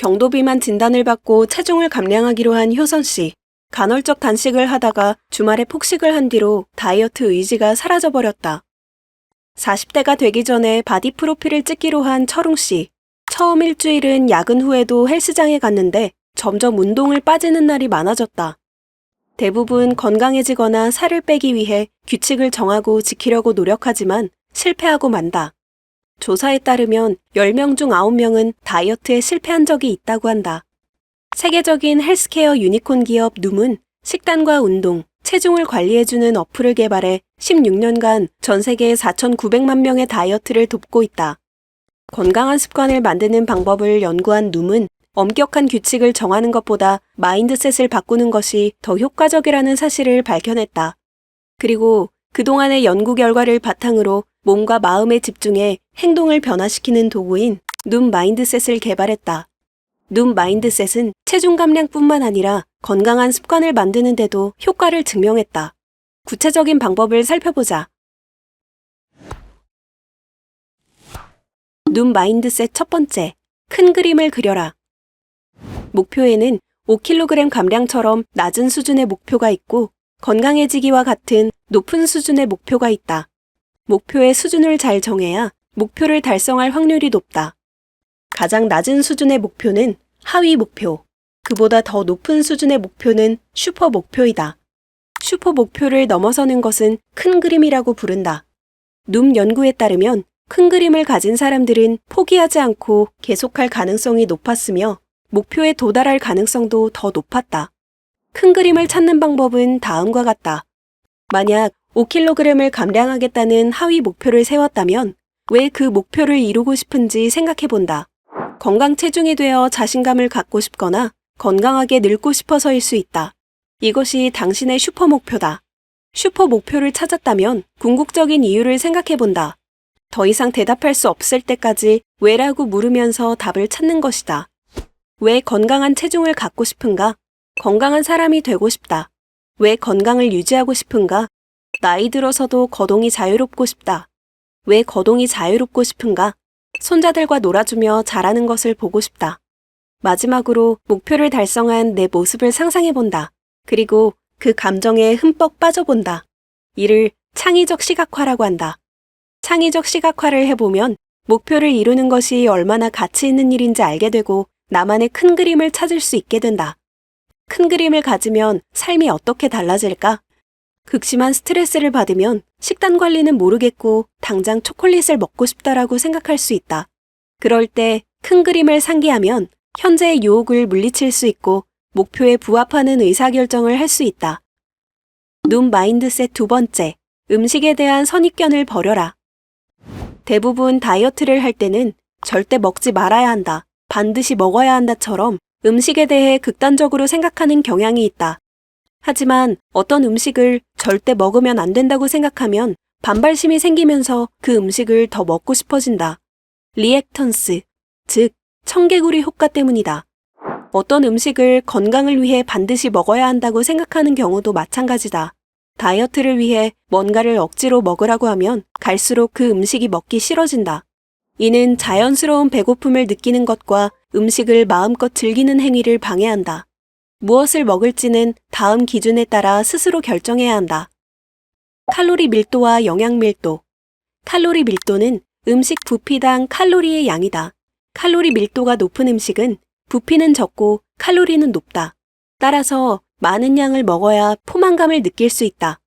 경도 비만 진단을 받고 체중을 감량하기로 한 효선 씨. 간헐적 단식을 하다가 주말에 폭식을 한 뒤로 다이어트 의지가 사라져버렸다. 40대가 되기 전에 바디 프로필을 찍기로 한 철웅 씨. 처음 일주일은 야근 후에도 헬스장에 갔는데 점점 운동을 빠지는 날이 많아졌다. 대부분 건강해지거나 살을 빼기 위해 규칙을 정하고 지키려고 노력하지만 실패하고 만다. 조사에 따르면 10명 중 9명은 다이어트에 실패한 적이 있다고 한다. 세계적인 헬스케어 유니콘 기업 눔은 식단과 운동, 체중을 관리해주는 어플을 개발해 16년간 전 세계 4,900만 명의 다이어트를 돕고 있다. 건강한 습관을 만드는 방법을 연구한 눔은 엄격한 규칙을 정하는 것보다 마인드셋을 바꾸는 것이 더 효과적이라는 사실을 밝혀냈다. 그리고 그동안의 연구 결과를 바탕으로 몸과 마음에 집중해 행동을 변화시키는 도구인 눔 마인드셋을 개발했다. 눔 마인드셋은 체중 감량뿐만 아니라 건강한 습관을 만드는데도 효과를 증명했다. 구체적인 방법을 살펴보자. 눔 마인드셋 첫 번째, 큰 그림을 그려라. 목표에는 5kg 감량처럼 낮은 수준의 목표가 있고 건강해지기와 같은 높은 수준의 목표가 있다. 목표의 수준을 잘 정해야 목표를 달성할 확률이 높다. 가장 낮은 수준의 목표는 하위 목표, 그보다 더 높은 수준의 목표는 슈퍼 목표이다. 슈퍼 목표를 넘어서는 것은 큰 그림이라고 부른다. 눔 연구에 따르면 큰 그림을 가진 사람들은 포기하지 않고 계속할 가능성이 높았으며 목표에 도달할 가능성도 더 높았다. 큰 그림을 찾는 방법은 다음과 같다. 만약 5kg을 감량하겠다는 하위 목표를 세웠다면 왜 그 목표를 이루고 싶은지 생각해 본다. 건강 체중이 되어 자신감을 갖고 싶거나 건강하게 늙고 싶어서일 수 있다. 이것이 당신의 슈퍼 목표다. 슈퍼 목표를 찾았다면 궁극적인 이유를 생각해 본다. 더 이상 대답할 수 없을 때까지 왜라고 물으면서 답을 찾는 것이다. 왜 건강한 체중을 갖고 싶은가? 건강한 사람이 되고 싶다. 왜 건강을 유지하고 싶은가? 나이 들어서도 거동이 자유롭고 싶다. 왜 거동이 자유롭고 싶은가? 손자들과 놀아주며 자라는 것을 보고 싶다. 마지막으로 목표를 달성한 내 모습을 상상해 본다. 그리고 그 감정에 흠뻑 빠져본다. 이를 창의적 시각화라고 한다. 창의적 시각화를 해보면 목표를 이루는 것이 얼마나 가치 있는 일인지 알게 되고 나만의 큰 그림을 찾을 수 있게 된다. 큰 그림을 가지면 삶이 어떻게 달라질까? 극심한 스트레스를 받으면 식단 관리는 모르겠고 당장 초콜릿을 먹고 싶다라고 생각할 수 있다. 그럴 때 큰 그림을 상기하면 현재의 유혹을 물리칠 수 있고 목표에 부합하는 의사결정을 할 수 있다. 눈 마인드셋 두 번째, 음식에 대한 선입견을 버려라. 대부분 다이어트를 할 때는 절대 먹지 말아야 한다, 반드시 먹어야 한다처럼 음식에 대해 극단적으로 생각하는 경향이 있다. 하지만 어떤 음식을 절대 먹으면 안 된다고 생각하면 반발심이 생기면서 그 음식을 더 먹고 싶어진다. 리액턴스, 즉, 청개구리 효과 때문이다. 어떤 음식을 건강을 위해 반드시 먹어야 한다고 생각하는 경우도 마찬가지다. 다이어트를 위해 뭔가를 억지로 먹으라고 하면 갈수록 그 음식이 먹기 싫어진다. 이는 자연스러운 배고픔을 느끼는 것과 음식을 마음껏 즐기는 행위를 방해한다. 무엇을 먹을지는 다음 기준에 따라 스스로 결정해야 한다. 칼로리 밀도와 영양 밀도. 칼로리 밀도는 음식 부피당 칼로리의 양이다. 칼로리 밀도가 높은 음식은 부피는 적고 칼로리는 높다. 따라서 많은 양을 먹어야 포만감을 느낄 수 있다.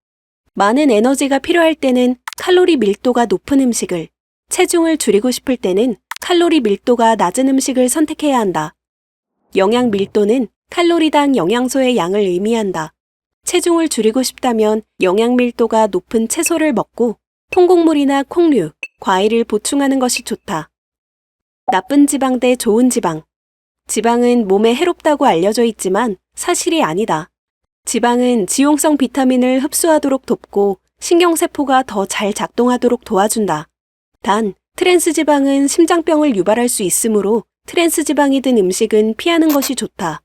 많은 에너지가 필요할 때는 칼로리 밀도가 높은 음식을, 체중을 줄이고 싶을 때는 칼로리 밀도가 낮은 음식을 선택해야 한다. 영양 밀도는 칼로리당 영양소의 양을 의미한다. 체중을 줄이고 싶다면 영양 밀도가 높은 채소를 먹고 통곡물이나 콩류, 과일을 보충하는 것이 좋다. 나쁜 지방 대 좋은 지방. 지방은 몸에 해롭다고 알려져 있지만 사실이 아니다. 지방은 지용성 비타민을 흡수하도록 돕고 신경세포가 더 잘 작동하도록 도와준다. 단, 트랜스 지방은 심장병을 유발할 수 있으므로 트랜스 지방이 든 음식은 피하는 것이 좋다.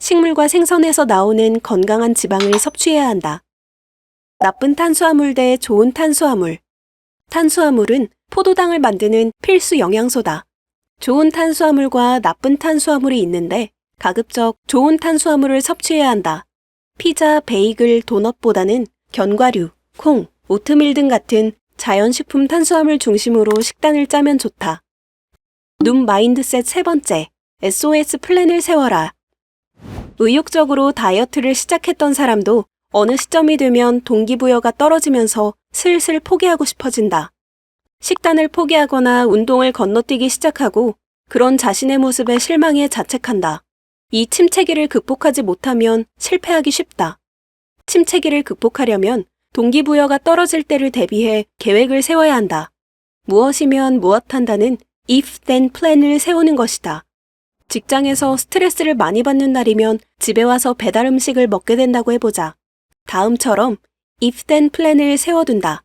식물과 생선에서 나오는 건강한 지방을 섭취해야 한다. 나쁜 탄수화물 대 좋은 탄수화물. 탄수화물은 포도당을 만드는 필수 영양소다. 좋은 탄수화물과 나쁜 탄수화물이 있는데 가급적 좋은 탄수화물을 섭취해야 한다. 피자, 베이글, 도넛보다는 견과류, 콩, 오트밀 등 같은 자연식품 탄수화물 중심으로 식단을 짜면 좋다. 눈 마인드셋 세 번째, SOS 플랜을 세워라. 의욕적으로 다이어트를 시작했던 사람도 어느 시점이 되면 동기부여가 떨어지면서 슬슬 포기하고 싶어진다. 식단을 포기하거나 운동을 건너뛰기 시작하고 그런 자신의 모습에 실망해 자책한다. 이 침체기를 극복하지 못하면 실패하기 쉽다. 침체기를 극복하려면 동기부여가 떨어질 때를 대비해 계획을 세워야 한다. 무엇이면 무엇한다는 if then plan을 세우는 것이다. 직장에서 스트레스를 많이 받는 날이면 집에 와서 배달 음식을 먹게 된다고 해보자. 다음처럼 if then plan을 세워둔다.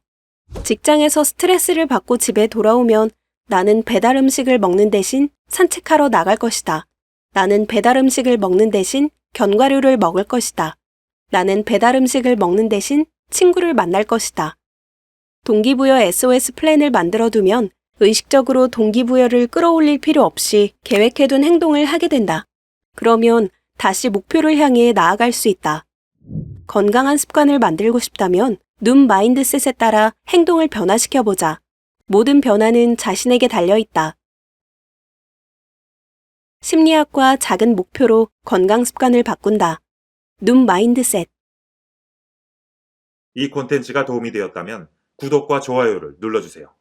직장에서 스트레스를 받고 집에 돌아오면 나는 배달 음식을 먹는 대신 산책하러 나갈 것이다. 나는 배달 음식을 먹는 대신 견과류를 먹을 것이다. 나는 배달 음식을 먹는 대신 친구를 만날 것이다. 동기부여 SOS 플랜을 만들어 두면 의식적으로 동기부여를 끌어올릴 필요 없이 계획해둔 행동을 하게 된다. 그러면 다시 목표를 향해 나아갈 수 있다. 건강한 습관을 만들고 싶다면 눈 마인드셋에 따라 행동을 변화시켜보자. 모든 변화는 자신에게 달려있다. 심리학과 작은 목표로 건강 습관을 바꾼다. 눈 마인드셋. 이 콘텐츠가 도움이 되었다면 구독과 좋아요를 눌러주세요.